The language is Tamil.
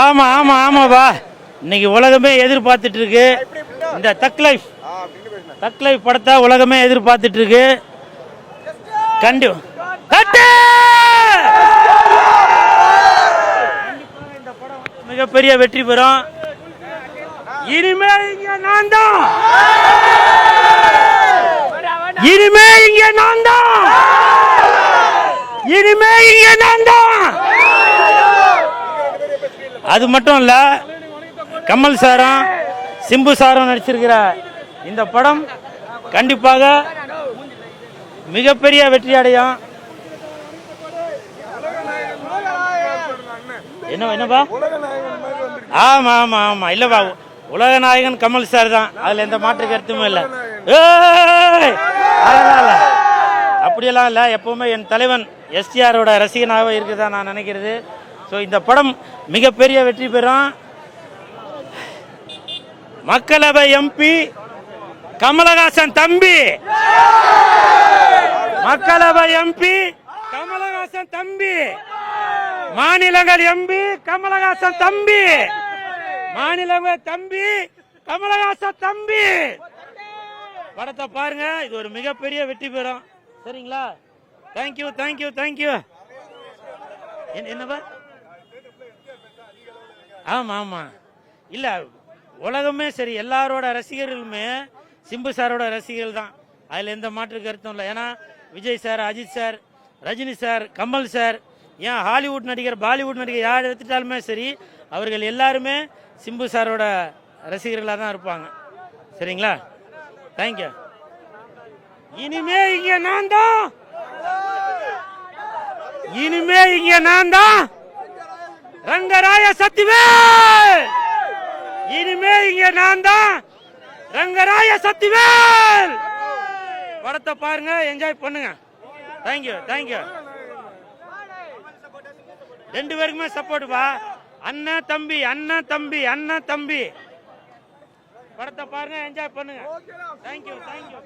ஆமா ஆமா ஆமாப்பா. இன்னைக்கு உலகமே எதிர்பார்த்துட்டு இருக்கு இந்த தக் லைஃப் தக் லைஃப் படத்தை உலகமே எதிர்பார்த்துட்டு இருக்கு கண்டு கண்டிப்பா இந்த படம் மிகப்பெரிய வெற்றி பெறும். இனிமே இங்க நான் தான். இனிமே இங்க நான் தான். இனிமே இங்க நான் தான். அது மட்டும் இல்லை கமல் சாரும் சிம்பு சாரும் நடிச்சிருக்கிற இந்த படம் கண்டிப்பாக மிகப்பெரிய வெற்றி அடையும். என்ன என்னப்பா? ஆமா ஆமா ஆமா. இல்லப்பா உலக நாயகன் கமல் சார் தான். அதுல எந்த மாற்று கருத்துமே இல்லை. அப்படியெல்லாம் இல்லை. எப்பவுமே என் தலைவன் எஸ்டிஆரோட ரசிகனாக இருக்குதா நான் நினைக்கிறது. ஸோ இந்த படம் மிகப்பெரிய வெற்றி பெறும் மக்களவை எம்பி கமலஹாசன் தம்பி. மக்களவை எம்பி கமலஹாசன் தம்பி. மாநிலங்கள் எம்பி கமலஹாசன் தம்பி. மாநிலங்கள் தம்பி கமலஹாசன் தம்பி. படத்தை பாருங்க இது ஒரு மிகப்பெரிய வெற்றி பெறும் சரிங்களா? தேங்க்யூ தேங்க்யூ தேங்க்யூ என்னப்பா ஆமா ஆமா. இல்ல உலகமே சரி எல்லாரோட ரசிகர்களுமே சிம்பு சாரோட ரசிகர்கள் தான். அதுல எந்த மாற்று கருத்தும் இல்லை. ஏன்னா Vijay sir Ajith sir Rajini sir Kamal sir ஏன் ஹாலிவுட் நடிகர் பாலிவுட் நடிகர் யார் எடுத்துட்டாலுமே சரி அவர்கள் எல்லாருமே சிம்பு சாரோட ரசிகர்களாக தான் இருப்பாங்க. சரிங்களா? தேங்க்யூ இனிமே இங்க நான் தான். இனிமே இங்க நான் தான். ரங்கராய சத்திவேல் இனிமே இங்க நான் தான் ரங்கராய சத்திவேல் படத்தை பாருங்க என்ஜாய் பண்ணுங்க. தேங்க்யூ தேங்க்யூ ரெண்டு பேருக்குமே சப்போர்ட் பா. அண்ணன் தம்பி அண்ணன் தம்பி அண்ணன் தம்பி. படத்தை பாருங்க என்ஜாய் பண்ணுங்க. Thank you thank you